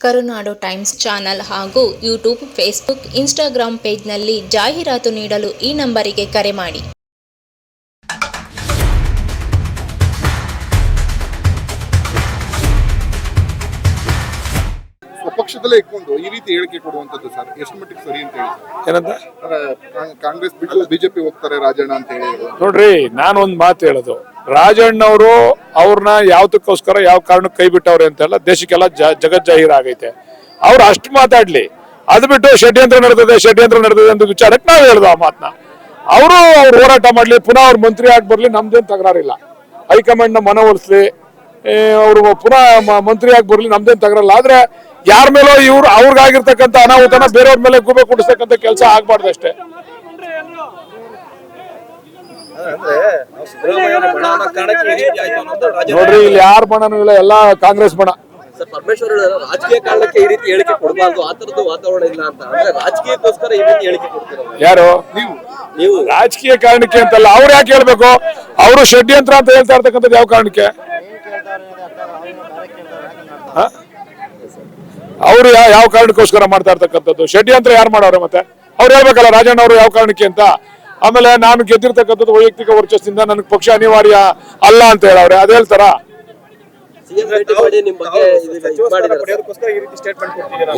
ಕರುನಾಡು Times channel ಹಾಗೂ YouTube Facebook Instagram ಪೇಜ್ನಲ್ಲಿ ಜಾಹೀರಾತು ನೀಡಲು ಈ ನಂಬರಿಗೆ ಕರೆ ಮಾಡಿ. ಸ್ವಪಕ್ಷದಲ್ಲೇ ಇಟ್ಕೊಂಡು ಈ ರೀತಿ ಹೇಳಿಕೆ ಕೊಡುವಂತದ್ದು ಸರ್ ಎಷ್ಟು ಮಟ್ಟಿಗೆ ಸರಿ ಅಂತ ಹೇಳಿ ಏನಂತ? ಕಾಂಗ್ರೆಸ್ ಬಿಟ್ಟು ಬಿಜೆಪಿ ಹೋಗ್ತಾರೆ ರಾಜಣ್ಣ ಅಂತ ಹೇಳಿ. ನೋಡ್ರಿ ನಾನೊಂದು ಮಾತು ಹೇಳೋದು. ರಾಜಣ್ಣವರು ಅವ್ರನ್ನ ಯಾವ್ದಕ್ಕೋಸ್ಕರ ಯಾವ ಕಾರಣಕ್ಕೆ ಕೈ ಬಿಟ್ಟವ್ರೆ ಅಂತೆಲ್ಲ ದೇಶಕ್ಕೆಲ್ಲ ಜಗತ್ ಜಾಹೀರ್ ಆಗೈತೆ. ಅವ್ರು ಅಷ್ಟು ಮಾತಾಡ್ಲಿ. ಅದು ಬಿಟ್ಟು ಷಡ್ಯಂತ್ರ ನಡೆದಿದೆ ಷಡ್ಯಂತ್ರ ನಡೆದಿದೆ ಅಂತ ವಿಚಾರಕ್ಕೆ ನಾವು ಹೇಳ್ದು ಆ ಮಾತನ್ನ ಅವರು ಅವ್ರು ಹೋರಾಟ ಮಾಡ್ಲಿ, ಪುನಃ ಅವ್ರು ಮಂತ್ರಿ ಆಗಿ ಬರಲಿ, ನಮ್ದೇನ್ ತಗರಾರಿಲ್ಲ. ಹೈಕಮಾಂಡ್ನ ಮನವೊಲಿಸ್ಲಿ ಅವರು ಪುನಃ ಮಂತ್ರಿ ಆಗಿ ಬರಲಿ, ನಮ್ದೇನ್ ತಗರಲ್ಲ. ಆದ್ರೆ ಯಾರ ಮೇಲೋ ಇವ್ರು, ಅವ್ರಿಗಾಗಿರ್ತಕ್ಕಂಥ ಅನಾಹುತನ ಬೇರೆಯವ್ರ ಮೇಲೆ ಗುಬೆ ಕುಡಿಸ್ತಕ್ಕಂಥ ಕೆಲಸ ಆಗ್ಬಾರ್ದು ಅಷ್ಟೇ ನೋಡ್ರಿ ಇಲ್ಲಿ ಯಾರ ಬಣನೂ ಇಲ್ಲ ಎಲ್ಲ ಕಾಂಗ್ರೆಸ್ ಬಣ ಸರ್ ಪರಮೇಶ್ವರ್ ರಾಜಕೀಯ ಕಾರಣಕ್ಕೆ ಈ ರೀತಿ ಹೇಳಿಕೆ ಕೊಡಬಾರ್ದು ಆ ತರದ್ದು ವಾತಾವರಣ ಇಲ್ಲ ಅಂತ. ಅಂದ್ರೆ ರಾಜಕೀಯಕ್ಕೋಸ್ಕರ ಈ ರೀತಿ ಹೇಳಿಕೆ ಕೊಡ್ತೀರ ಯಾರು? ನೀವು. ನೀವು. ರಾಜಕೀಯ ಕಾರಣಕ್ಕೆ ಅಂತಲ್ಲ ಅವ್ರು ಯಾಕೆ ಹೇಳ್ಬೇಕು? ಅವರು ಷಡ್ಯಂತ್ರ ಅಂತ ಹೇಳ್ತಾ ಇರ್ತಕ್ಕಂಥದ್ದು ಯಾವ ಕಾರಣಕ್ಕೆ? ಅವರು ಯಾವ ಕಾರಣಕ್ಕೋಸ್ಕರ ಮಾಡ್ತಾ ಇರ್ತಕ್ಕಂಥದ್ದು? ಷಡ್ಯಂತ್ರ ಯಾರು ಮಾಡೋರು ಮತ್ತೆ? ಅವ್ರು ಹೇಳ್ಬೇಕಲ್ಲ ರಾಜಣ್ಣ ಅವರು ಯಾವ ಕಾರಣಕ್ಕೆ ಅಂತ. ಆಮೇಲೆ ನಾನು ಗೆದ್ದಿರ್ತಕ್ಕಂಥದ್ದು ವೈಯಕ್ತಿಕ ವರ್ಚಸ್ಸಿಂದ ನನಗೆ ಪಕ್ಷ ಅನಿವಾರ್ಯ ಅಲ್ಲ ಅಂತ ಹೇಳವ್ರೆ. ಅದ್ ಹೇಳ್ತಾರ? ಸಿಎಂ ಭೇಟಿ ಮಾಡಿ ನಿಮ್ ಬಗ್ಗೆ ಇದನ್ನ ಇದ್ ಮಾಡಿದ್ದಾರೆ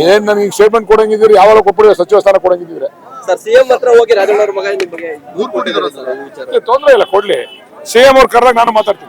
ಏನ್ ನನಗೆ ಸ್ಟೇಟ್ಮೆಂಟ್ ಕೊಡಂಗಿದ್ದೀರಿ? ಯಾವಾಗ ಕೊಪ್ಪಳ ಸಚಿವ ಸ್ಥಾನ ಕೊಡಂಗಿದ್ದೀರಿ ಸರ್ ಸಿಎಂ ಹತ್ರ ಹೋಗಿ ರಾಜಣ್ಣ ಮಗ ನಿಮ್ ಬಗ್ಗೆ ದೂರ್ ಸರ್? ತೊಂದ್ರೆ ಇಲ್ಲ ಕೊಡ್ಲಿ. ಸಿಎಂ ಅವ್ರು ಕರೆದಾಗ ನಾನು ಮಾತಾಡ್ತೀನಿ.